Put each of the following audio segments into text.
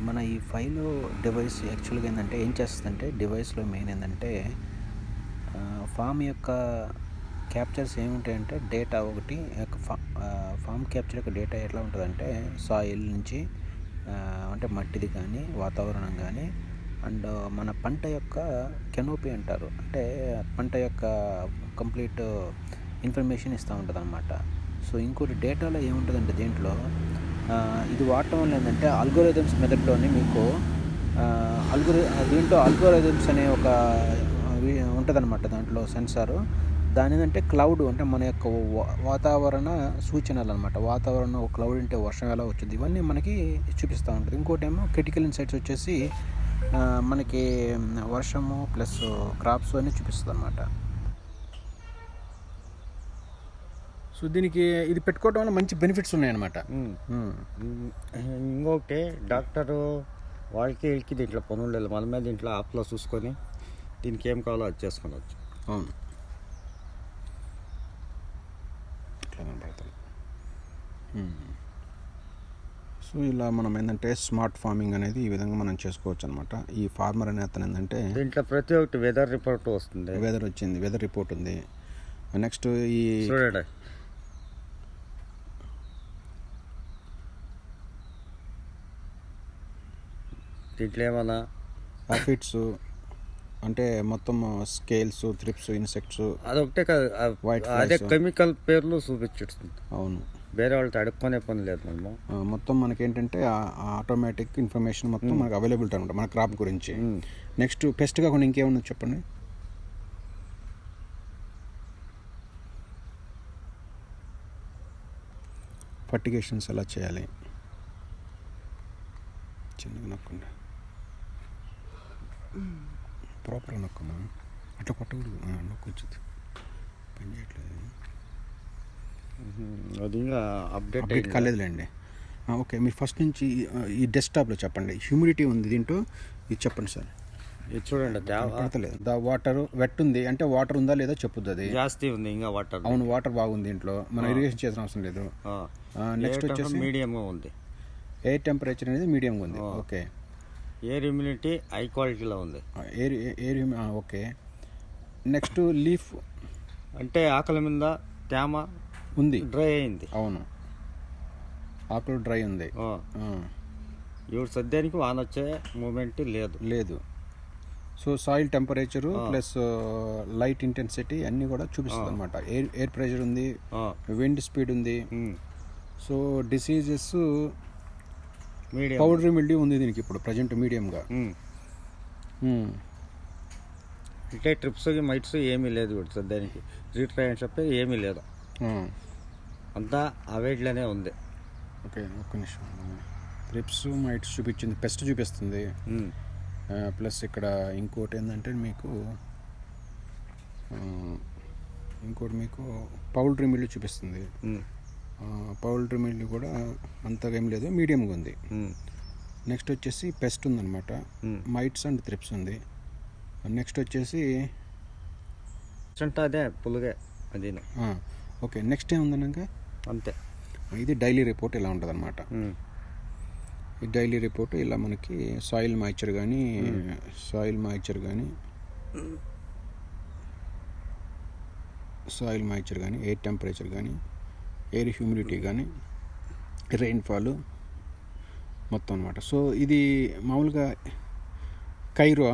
మన ఈ file device యాక్చువల్గా ఏంటంటే ఏం చేస్తుందంటే డివైస్లో మెయిన్ ఏంటంటే ఫామ్ యొక్క క్యాప్చర్స్ ఏముంటాయంటే డేటా ఒకటి యొక్క ఫా- ఫామ్ క్యాప్చర్ యొక్క డేటా ఎట్లా ఉంటుందంటే సాయిల్ నుంచి అంటే మట్టిది కానీ వాతావరణం కానీ అండ్ మన పంట యొక్క కెనోపీ అంటారు. అంటే పంట యొక్క కంప్లీట్ ఇన్ఫర్మేషన్ ఇస్తూ ఉంటుంది అనమాట సో ఇంకోటి డేటాలో ఏముంటుందంటే దీంట్లో ఇది వాడటం వల్ల ఏంటంటే అల్గోరిథమ్స్ మెథడ్లోని మీకు అల్గోరి దీంట్లో అల్గోరిథమ్స్ అనే ఒక ఉంటుందన్నమాట దాంట్లో సెన్సారు. దాని ఏంటంటే క్లౌడ్ అంటే మన యొక్క వాతావరణ సూచనలు అనమాట వాతావరణం ఒక క్లౌడ్ అంటే వర్షం ఎలా వచ్చింది? ఇవన్నీ మనకి చూపిస్తూ ఉంటుంది. ఇంకోటి ఏమో క్రిటికల్ ఇన్సైట్స్ వచ్చేసి మనకి వర్షము ప్లస్ క్రాప్స్ అన్నీ చూపిస్తుంది అనమాట సో దీనికి ఇది పెట్టుకోవడం వల్ల మంచి బెనిఫిట్స్ ఉన్నాయన్నమాట. ఇంకొకటి డాక్టరు వాళ్ళకి వీళ్ళకి దీంట్లో పనులు లేదు. మన మీద దీంట్లో యాప్లో చూసుకొని దీనికి ఏం కావాలో అది చేసుకోవచ్చు అవును. సో ఇలా మనం ఏంటంటే స్మార్ట్ ఫార్మింగ్ అనేది ఈ విధంగా మనం చేసుకోవచ్చు అనమాట ఈ ఫార్మర్ అనే అతను ఏంటంటే దీంట్లో ప్రతి ఒక్కటి వెదర్ రిపోర్ట్ వస్తుంది. వెదర్ వచ్చింది వెదర్ రిపోర్ట్ ఉంది. నెక్స్ట్ ఈ దీంట్లో ఏమన్నా? ఆఫిడ్స్ అంటే మొత్తం స్కేల్స్ థ్రిప్స్ ఇన్సెక్ట్స్ అదొకటే కాదు అదే. కెమికల్ పేర్లు చూపించుతుంది. అవును. వేరే వాళ్ళతో అడుక్కునే పని లేదు మనము. మొత్తం మనకి ఏంటంటే ఆటోమేటిక్ ఇన్ఫర్మేషన్ మొత్తం మనకు అవైలబిలిటీ అనమాట మన క్రాప్ గురించి. నెక్స్ట్ పెస్ట్ కాకుండా ఇంకేమన్నా చెప్పండి? ఫర్టిగేషన్స్ ఎలా చేయాలి? చిన్నగా నొక్కండి. ప్రాపర్గా నొక్కమ్మా అట్లా కొట్టకూడదు. ఆ, నొక్కొచ్చుది పని చేయట్లేదు. అది ఇంకా అప్డేట్ అప్డేట్ కాలేదులేండి. ఓకే. మీరు ఫస్ట్ నుంచి ఈ- డెస్క్టాప్లో చెప్పండి. హ్యూమిడిటీ ఉంది దీంట్లో. ఇది చెప్పండి సార్. ఇది చూడండి పడతలేదు. దా వాటర్ వెట్ ఉంది. అంటే వాటర్ ఉందా లేదా చెప్పుద్ది అది. జాస్తి ఉంది ఇంకా వాటర్ అవును వాటర్ బాగుంది దీంట్లో. మనం ఇరిగేషన్ చేసిన అవసరం లేదు. నెక్స్ట్ వచ్చేసి మీడియంగా ఉంది. ఎయిర్ టెంపరేచర్ అనేది మీడియంగా ఉంది. ఓకే. ఎయిర్ ఇమ్యూనిటీ హై క్వాలిటీలో ఉంది. Air air okay next leaf అంటే ఆకలి మీద తేమ ఉంది. డ్రై అయింది. అవును. ఆకులు డ్రై ఉంది. ఇప్పుడు సద్యానికి వాన వచ్చే మూమెంట్ లేదు. లేదు. So soil temperature plus light intensity అన్నీ కూడా చూపిస్తుంది అనమాట ఎయిర్ ఎయిర్ ప్రెషర్ ఉంది విండ్ స్పీడ్ ఉంది. సో డిసీజెస్ పౌడర్ మిల్డీ ఉంది దీనికి ఇప్పుడు ప్రజెంట్ మీడియంగా. అంటే ట్రిప్స్ మైట్స్ ఏమీ లేదు ఇప్పుడు సద్యానికి రీట్రై అని చెప్పి ఏమీ లేదు. అంతా అవైడ్లోనే ఉంది. ఓకే ఒక్క నిమిషం రిప్స్ మైట్స్ చూపించింది పెస్ట్ చూపిస్తుంది. ప్లస్ ఇక్కడ ఇంకోటి ఏంటంటే మీకు ఇంకోటి మీకు పౌల్ట్రీ మిల్లు చూపిస్తుంది. పౌల్ట్రీ మిల్లు కూడా అంతగా ఏం లేదు మీడియంగా ఉంది. నెక్స్ట్ వచ్చేసి పెస్ట్ ఉందన్నమాట. మైట్స్ అండ్ త్రిప్స్ ఉంది. నెక్స్ట్ వచ్చేసి అదే పులుగే అది ఓకే నెక్స్ట్ ఏముందన్నాక అంతే. ఇది డైలీ రిపోర్ట్ ఇలా ఉంటుంది అనమాట ఈ డైలీ రిపోర్ట్ ఇలా మనకి సాయిల్ మాయిచర్ కానీ సాయిల్ మాయిచర్ కానీ సాయిల్ మాయిచర్ కానీ ఎయిర్ టెంపరేచర్ కానీ ఎయిర్ హ్యూమిడిటీ కానీ రెయిన్ఫాల్ మొత్తం అనమాట సో ఇది మామూలుగా కైరో.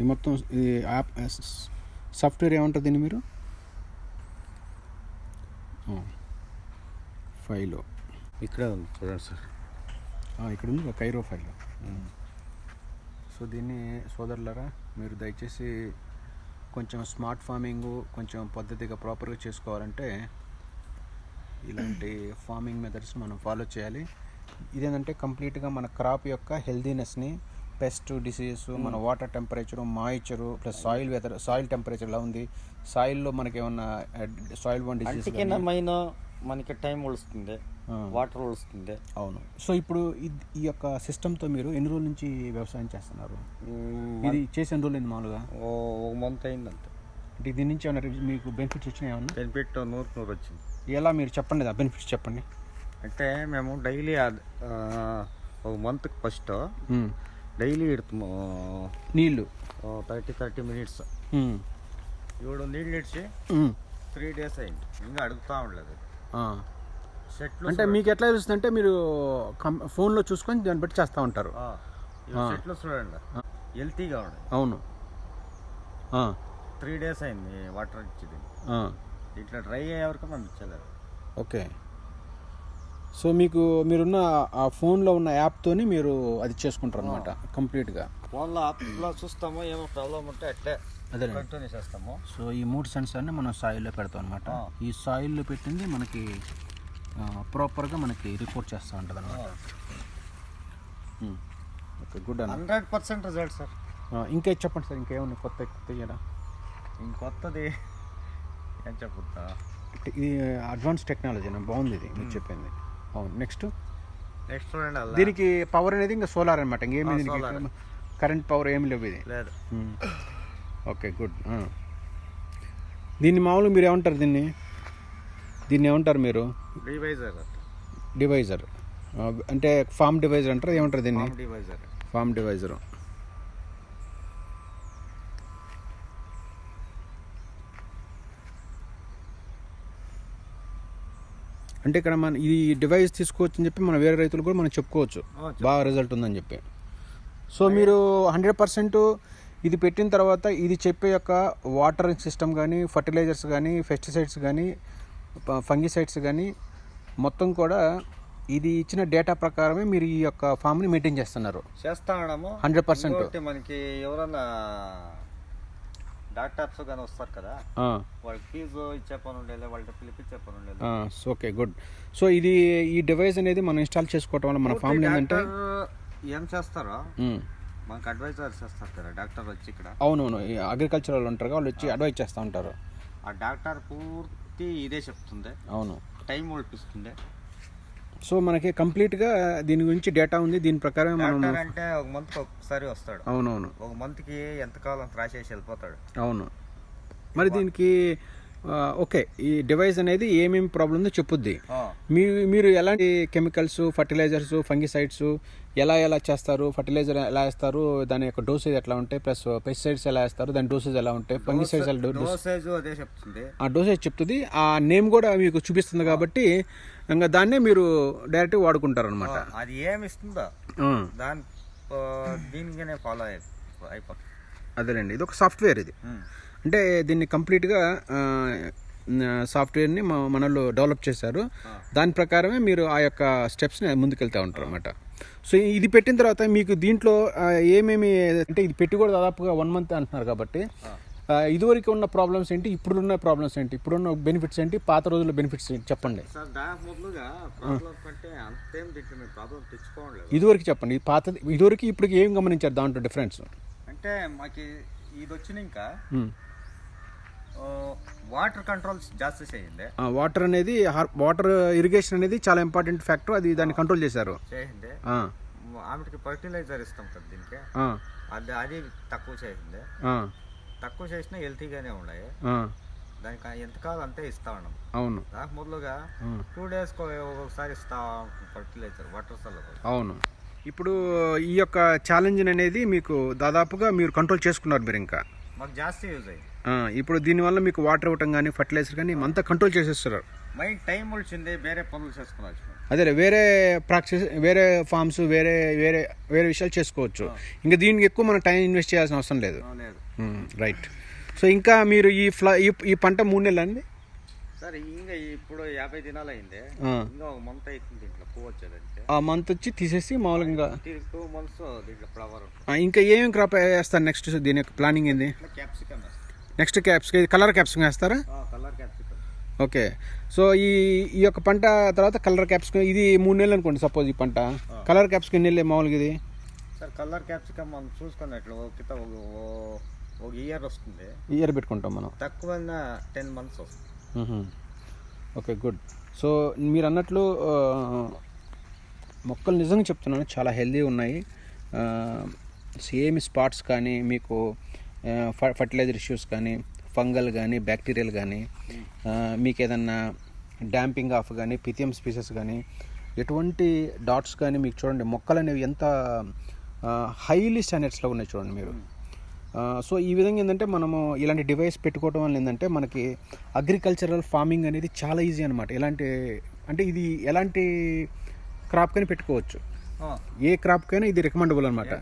ఈ మొత్తం ఈ యాప్ సాఫ్ట్వేర్ ఏమంటుంది దీన్ని మీరు? ఫైలో ఇక్కడే ఉంది చూడండి సార్. ఇక్కడ ఉంది కైరో ఫైల్ సో దీన్ని సోదరులారా మీరు దయచేసి కొంచెం స్మార్ట్ ఫార్మింగ్ కొంచెం పద్ధతిగా ప్రాపర్గా చేసుకోవాలంటే ఇలాంటి ఫార్మింగ్ మెథడ్స్ మనం ఫాలో చేయాలి. ఇదేంటంటే కంప్లీట్గా మన క్రాప్ యొక్క హెల్దీనెస్ని పెస్ట్ డిసీజెస్ మన water temperature moisture plus soil weather soil temperature ఎలా ఉంది. సాయిల్లో మనకి ఏమన్నా సాయిల్ వన్ డిసీజ్ మనకి టైం ఉడుస్తుంది వాటర్ ఉడుస్తుంది అవును. సో ఇప్పుడు ఈ యొక్క సిస్టంతో మీరు ఎన్ని రోజుల నుంచి వ్యవసాయం చేస్తున్నారు? ఇది చేసి ఎన్ని రోజులు మామూలుగా? ఓ ఒక మంత్ అయిందంతే. అంటే దీని నుంచి ఏమైనా రివ్యూ- మీకు బెనిఫిట్స్ వచ్చినాయి ఏమన్నా? బెనిఫిట్ నూరు నూరు వచ్చింది. ఎలా మీరు చెప్పండి ఆ బెనిఫిట్స్ చెప్పండి. అంటే మేము డైలీ ఒక మంత్కి ఫస్ట్. డైలీ ఇడుతాము నీళ్ళు. Thirty thirty minutes. ఇప్పుడు నీళ్ళు ఇడిచి. త్రీ డేస్ అయింది ఇంకా అడుగుతా ఉండలేదు. ఆ. చెట్లు అంటే మీకు ఎట్లా తెలుస్తుంది అంటే మీరు ఫోన్లో చూసుకొని దాన్ని బట్టి చేస్తూ ఉంటారు. చెట్లు చూడండి. హెల్తీగా ఉన్నాయి అవును. త్రీ డేస్ అయింది వాటర్ ఇచ్చింది. ఇట్లా డ్రై అయ్యే వరకు మనం ఇచ్చలేదు ఓకే. సో మీకు మీరున్న ఆ ఫోన్లో ఉన్న యాప్తోని మీరు అది చేసుకుంటారు అనమాట కంప్లీట్గా. ఫోన్లో యాప్లో చూస్తాము ఏమో ప్రాబ్లం ఉంటే అట్లే అదే కంటిన్యూ చేస్తాము. సో ఈ మూడు సెన్సార్ని మనం సాయిల్లో పెడతాం అనమాట. ఈ సాయిల్లో పెట్టింది మనకి ప్రాపర్గా మనకి రిపోర్ట్ చేస్తూ ఉంటుంది అనమాట ఓకే గుడ్ అన్న. Hundred percent result sir. ఇంకా చెప్పండి సార్ ఇంకేమన్నా కొత్త కొత్త? ఇంకొత్తది ఇది అడ్వాన్స్ టెక్నాలజీ బాగుంది ఇది మీరు చెప్పింది. అవును నెక్స్ట్ నెక్స్ట్ చూడండి దీనికి పవర్ అనేది ఇంకా సోలార్ అనమాట ఇంకేమి దీనికి. కరెంట్ పవర్ ఏమి లేవు ఇది. లేదు. ఓకే గుడ్ దీన్ని మామూలుగా మీరు ఏమంటారు దీన్ని? దీన్ని ఏమంటారు మీరు? డివైజర్ డివైజర్ అంటే ఫామ్ డివైజర్ అంటారు ఏమంటారు దీన్ని? ఫామ్ డివైజర్ అంటే ఇక్కడ మన ఈ డివైస్ తీసుకోవచ్చు అని చెప్పి మన వేరే రైతులు కూడా మనం చెప్పుకోవచ్చు. బాగా రిజల్ట్ ఉందని చెప్పి. సో మీరు హండ్రెడ్ పర్సెంట్ ఇది పెట్టిన తర్వాత ఇది చెప్పే యొక్క వాటరింగ్ సిస్టమ్ కానీ ఫర్టిలైజర్స్ కానీ పెస్టిసైడ్స్ కానీ ఫంగిసైడ్స్ కానీ మొత్తం కూడా ఇది ఇచ్చిన డేటా ప్రకారమే మీరు ఈ యొక్క ఫామ్ని మెయింటైన్ చేస్తున్నారు. చేస్తా 100%. ఇంకోటి మనకి ఎవరన్నా డాక్టర్స్ కానీ వస్తారు కదా? వాళ్ళకి ఫీజు ఇచ్చే పని ఉండేది వాళ్ళకి పిలిపించే పని ఉండేది ఓకే గుడ్ సో ఇది ఈ డివైస్ అనేది మనం ఇన్స్టాల్ చేసుకోవటం వల్ల మన ఫామ్లో ఏంటంటే ఏం చేస్తారో మనకు అడ్వైజర్స్ చేస్తారు కదా డాక్టర్ వచ్చి ఇక్కడ. అవునవును అగ్రికల్చర్ వాళ్ళు ఉంటారు వాళ్ళు వచ్చి అడ్వైజ్ చేస్తూ ఉంటారు. ఆ డాక్టర్ పూర్తి ఇదే చెప్తుంది అవును. టైం ఒలిపిస్తుంది సో మనకి కంప్లీట్గా దీని గురించి డేటా ఉంది. దీని ప్రకారం మనం డాక్టర్ అంటే ఒక మంత్ ఒకసారి వస్తాడు. అవునవును. ఒక మంత్కి ఎంతకాలం రాసేసి వెళ్ళిపోతాడు. అవును. మరి దీనికి ఆ, ఓకే. ఈ డివైస్ అనేది ఏమేమి ప్రాబ్లం ఉందో చెప్పుద్ది. ఆ, మీరు మీరు ఎలాంటి కెమికల్స్ ఫర్టిలైజర్స్ ఫంగిసైడ్స్ ఎలా ఎలా చేస్తారు? ఫర్టిలైజర్ ఎలా వేస్తారు? దాని యొక్క డోసేజ్ ఎట్లా ఉంటాయి? ప్లస్ పెస్టిసైడ్స్ ఎలా వేస్తారు? దాని డోసేజ్ ఎలా ఉంటాయి? ఫంగిసైడ్స్ ఎలా డోస్ డోసేజ్ అదే చెప్తుంది. ఆ డోసేజ్ చెప్తుంది. ఆ నేమ్ కూడా మీకు చూపిస్తుంది కాబట్టి ఇంకా దాన్నే మీరు డైరెక్ట్ వాడుకుంటారు అనమాట అది ఏమి ఇస్తుందో దాని దీనికనే ఫాలో అయి అయిపోతుంది. అదేలేండి ఇది ఒక సాఫ్ట్వేర్ ఇది. అంటే దీన్ని కంప్లీట్గా సాఫ్ట్వేర్ని మనలో డెవలప్ చేశారు. దాని ప్రకారమే మీరు ఆ యొక్క స్టెప్స్ని ముందుకెళ్తూ ఉంటారు అనమాట సో ఇది పెట్టిన తర్వాత మీకు దీంట్లో ఏమేమి అంటే ఇది పెట్టి కూడా దాదాపుగా వన్ మంత్ అంటున్నారు కాబట్టి ఇదివరకు ఉన్న ప్రాబ్లమ్స్ ఏంటి? ఇప్పుడున్న ప్రాబ్లమ్స్ ఏంటి? ఇప్పుడున్న బెనిఫిట్స్ ఏంటి? పాత రోజుల్లో బెనిఫిట్స్ ఏంటి? చెప్పండి. ఇదివరకు చెప్పండి. పాత ఇదివరకు ఇప్పటికి ఏం గమనించారు దాంట్లో డిఫరెన్స్ అంటే మాకు ఇది వచ్చిన ఇంకా వాటర్ కంట్రోల్ జాస్తి చేయండి. వాటర్ అనేది వాటర్ ఇరిగేషన్ అనేది చాలా ఇంపార్టెంట్ ఫ్యాక్టర్ అది దాన్ని కంట్రోల్ చేశారు. చేయండి. ఆమెకి ఫర్టిలైజర్ ఇస్తాం కదా దీనికి. అది అది తక్కువ చేయండి. తక్కువ చేసినా హెల్తీగానే ఉన్నాయి దానికి ఎంత కావాలి అంతే ఇస్తా ఉన్నాం. అవును. దానికి మొదలుగా టూ డేస్కి ఒకసారి ఇస్తా ఫర్టిలైజర్ వాటర్ సల్ల అవును. ఇప్పుడు ఈ యొక్క ఛాలెంజ్ అనేది మీకు దాదాపుగా మీరు కంట్రోల్ చేసుకున్నారు మీరు ఇంకా. మాకు జాస్తి యూజ్ అయ్యింది ఇప్పుడు దీనివల్ల మీకు వాటర్ ఇవ్వటం కానీ ఫర్టిలైజర్ కానీ అంతా కంట్రోల్ చేసేస్తారు మైండ్ టైం వచ్చింది వేరే పనులు చేసుకున్నాచ్చు అదే వేరే ప్రాక్టీస్ వేరే ఫార్మ్స్ వేరే వేరే వేరే విషయాలు చేసుకోవచ్చు. ఇంకా దీనికి ఎక్కువ మనం టైం ఇన్వెస్ట్ చేయాల్సిన అవసరం లేదు. లేదు. రైట్ సో ఇంకా మీరు ఈ ఫ్లా ఈ- పంట మూడు నెలలు అండి? సరే ఇంకా ఇప్పుడు యాభై దినాలు అయింది. ఇంకా ఒక మంత్ అవుతుంది దీంట్లో పువ్వు వచ్చేదంటే. ఆ మంత్ వచ్చి తీసేసి మామూలుగా ఇంకా టూ మంత్స్ దీంట్లో ఫ్లవర్ ఇంకా ఏమేమి క్రాప్ వేస్తారు నెక్స్ట్ దీని యొక్క ప్లానింగ్ ఏంది? Capsicum next caps colour caps వేస్తారా? కలర్ క్యాప్సికమ్ ఓకే సో ఈ ఈ యొక్క పంట తర్వాత కలర్ క్యాప్స్ ఇది మూడు నెలలు అనుకోండి సపోజ్ ఈ పంట. కలర్ క్యాప్స్ ఎన్ని నెలలు మామూలుగా ఇది? సార్ కలర్ క్యాప్సికమ్ మనం చూసుకున్నట్లు ఒక ఇయర్ వస్తుంది. ఇయర్ పెట్టుకుంటాం మనం. తక్కువ టెన్ మంత్స్ వస్తుంది. Okay good. సో మీరు అన్నట్లు మొక్కలు నిజంగా చెప్తున్నాను చాలా హెల్దీ ఉన్నాయి. సేమ్ స్పాట్స్ కానీ మీకు ఫర్టిలైజర్ ఇష్యూస్ కానీ ఫంగల్ కానీ బ్యాక్టీరియల్ కానీ మీకు ఏదన్నా డాంపింగ్ ఆఫ్ కానీ పిథియం స్పీసెస్ కానీ ఎటువంటి డాట్స్ కానీ మీకు చూడండి మొక్కలు అనేవి ఎంత హైలీ స్టాండర్డ్స్లో ఉన్నాయి చూడండి మీరు. సో ఈ విధంగా ఏంటంటే మనము ఇలాంటి డివైస్ పెట్టుకోవడం వల్ల ఏంటంటే మనకి అగ్రికల్చరల్ ఫార్మింగ్ అనేది చాలా ఈజీ అనమాట ఎలాంటి అంటే ఇది ఎలాంటి క్రాప్ కైనా పెట్టుకోవచ్చు. ఏ క్రాప్ కైనా ఇది రికమెండబుల్ అనమాట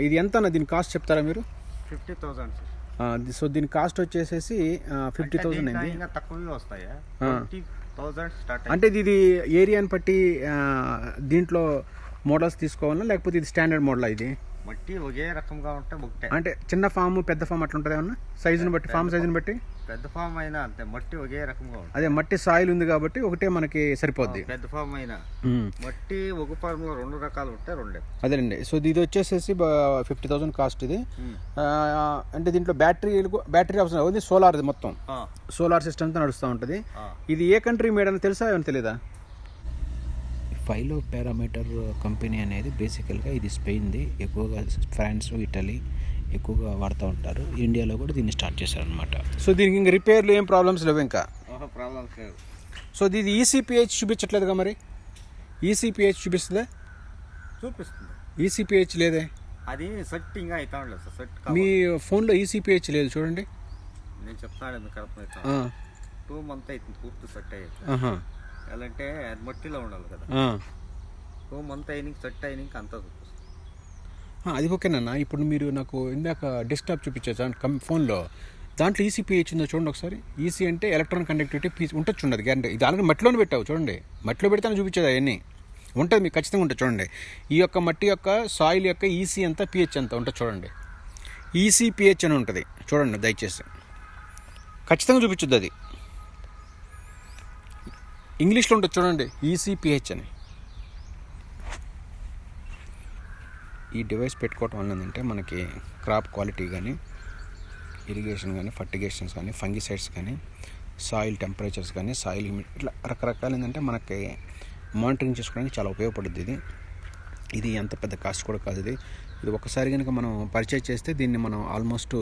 ఇది ఎంత అన్న దీని కాస్ట్ చెప్తారా మీరు? ఫిఫ్టీ థౌసండ్ సో దీని కాస్ట్ వచ్చేసేసి ఫిఫ్టీ థౌసండ్ అయింది. తక్కువే వస్తాయా? అంటే ఇది- ఏరియాని బట్టి దీంట్లో మోడల్స్ తీసుకోవాలా లేకపోతే ఇది స్టాండర్డ్ మోడల్ ఇది? మట్టి ఒకే రకంగా ఉంటే ఒకటే అంటే చిన్న ఫామ్ పెద్ద ఫామ్ అట్లా ఉంటుంది ఏమన్నా? సైజుని బట్టి ఫామ్ సైజుని బట్టి? పెద్ద ఫామ్ అయినా అంతే మట్టి ఒకే రకంగా ఉంటుంది. అదే మట్టి సాయిల్ ఉంది కాబట్టి ఒకటే మనకి సరిపోద్ది. పెద్ద ఫామ్ అయినా. మట్టి ఒక ఫామ్లో రెండు రకాలు ఉంటే రెండే. అదేనండి. సో ఇది వచ్చేసేసి ఫిఫ్టీ థౌసండ్ కాస్ట్ ఇది. అంటే దీంట్లో బ్యాటరీ బ్యాటరీ అవసరం అవుతుంది సోలార్ మొత్తం. సోలార్ సిస్టమ్తో నడుస్తూ ఉంటుంది. ఇది ఏ కంట్రీ మేడ్ అని తెలుసా? ఏమైనా తెలీదా? ఫైలో పారామీటర్ కంపెనీ అనేది బేసికల్గా ఇది స్పెయిన్ది. ఎక్కువగా ఫ్రాన్స్ ఇటలీ ఎక్కువగా వాడుతూ ఉంటారు. ఇండియాలో కూడా దీన్ని స్టార్ట్ చేశారనమాట సో దీనికి ఇంకా రిపేర్లు ఏం ప్రాబ్లమ్స్ లేవు ఇంకా? ప్రాబ్లమ్స్ లేవు. సో ఇది ఈసీపీహెచ్ చూపించట్లేదుగా మరి? ఈసీపీహెచ్ చూపిస్తుందా? చూపిస్తుంది. ఈసీపీహెచ్ లేదే? అది సెట్టింగ్ అవుతా ఉండలేదు సార్ సెట్ మీ ఫోన్లో ఈసీపీహెచ్ లేదు చూడండి. నేను చెప్తాను ఆ, టూ మంత్ అవుతుంది పూర్తి సెట్ అయ్యేది. ఆహా, ఎలా అంటే అది మట్టిలో ఉండాలి కదా. టూ మంత్ అయినాక సెట్ అయినాక అంతా అది ఓకేనన్నా ఇప్పుడు మీరు నాకు ఇందాక డెస్క్టాప్ చూపించారు కం ఫోన్లో. దాంట్లో ఈసీపీహెచ్ ఉందో చూడండి ఒకసారి. ఈసీ అంటే ఎలక్ట్రానిక్ కండక్టివిటీ పీస్ ఉంటుంది చూడండి గ్యారంటీ ఆల్రెడీ మట్టిలోనే పెట్టావు చూడండి. మట్టిలో పెడితేనే చూపించేది అవన్నీ. ఉంటుంది మీకు ఖచ్చితంగా ఉంటుంది చూడండి. ఈ యొక్క మట్టి యొక్క సాయిల్ యొక్క ఈసీ ఎంత పిహెచ్ ఎంత ఉంటుంది చూడండి. ఈసీ పిహెచ్ అని ఉంటుంది. చూడండి దయచేసి. ఖచ్చితంగా చూపించుద్ది అది. ఇంగ్లీష్లో ఉంటుంది చూడండి ఈసీపీహెచ్ అని. ఈ డివైస్ పెట్టుకోవటం వల్ల ఏంటంటే మనకి క్రాప్ క్వాలిటీ కానీ ఇరిగేషన్ కానీ ఫర్టిగేషన్స్ కానీ ఫంగిసైడ్స్ కానీ సాయిల్ టెంపరేచర్స్ కానీ సాయిల్ ఇట్లా రకరకాలు ఏంటంటే మనకి మానిటరింగ్ చేసుకోవడానికి చాలా ఉపయోగపడుద్ది ఇది. ఇది అంత పెద్ద కాస్ట్ కూడా కాదు ఇది. ఇది ఒకసారి కనుక మనం పర్చేజ్ చేస్తే దీన్ని మనం ఆల్మోస్ట్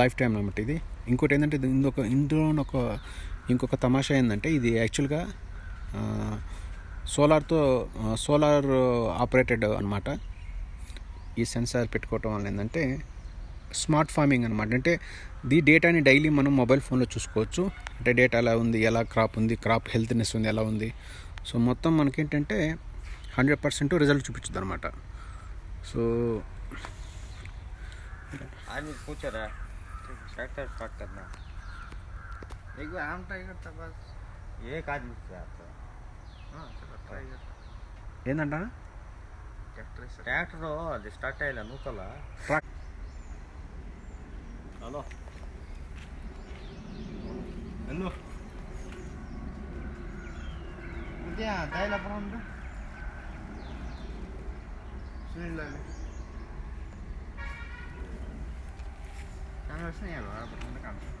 లైఫ్ టైం అనమాట ఇది. ఇంకోటి ఏంటంటే ఇది ఇందులో ఒక ఇంకొక తమాషా ఏంటంటే ఇది యాక్చువల్గా సోలార్తో సోలార్ ఆపరేటెడ్ అనమాట ఈ సెన్సార్ పెట్టుకోవటం వల్ల ఏంటంటే స్మార్ట్ ఫార్మింగ్ అనమాట అంటే ది డేటాని డైలీ మనం మొబైల్ ఫోన్లో చూసుకోవచ్చు. అంటే డేటా ఎలా ఉంది ఎలా క్రాప్ ఉంది క్రాప్ హెల్త్నెస్ ఉంది ఎలా ఉంది. సో మొత్తం మనకేంటంటే హండ్రెడ్ పర్సెంట్ రిజల్ట్ చూపించదు అనమాట సో కూర్చోరా. ట్రాక్టర్ एक बार हम ट्राई करता बस एक आदमी से आता हाँ चलो ट्राई करता ये ना ना ट्रैक्टर से ट्रैक्टर हो अभी स्टार्ट आया नो कला ट्रक हेलो हेलो उद्या दायला परम ना सुनील लाले कांग्रेस नहीं है बाबा परम ना कांग्रेस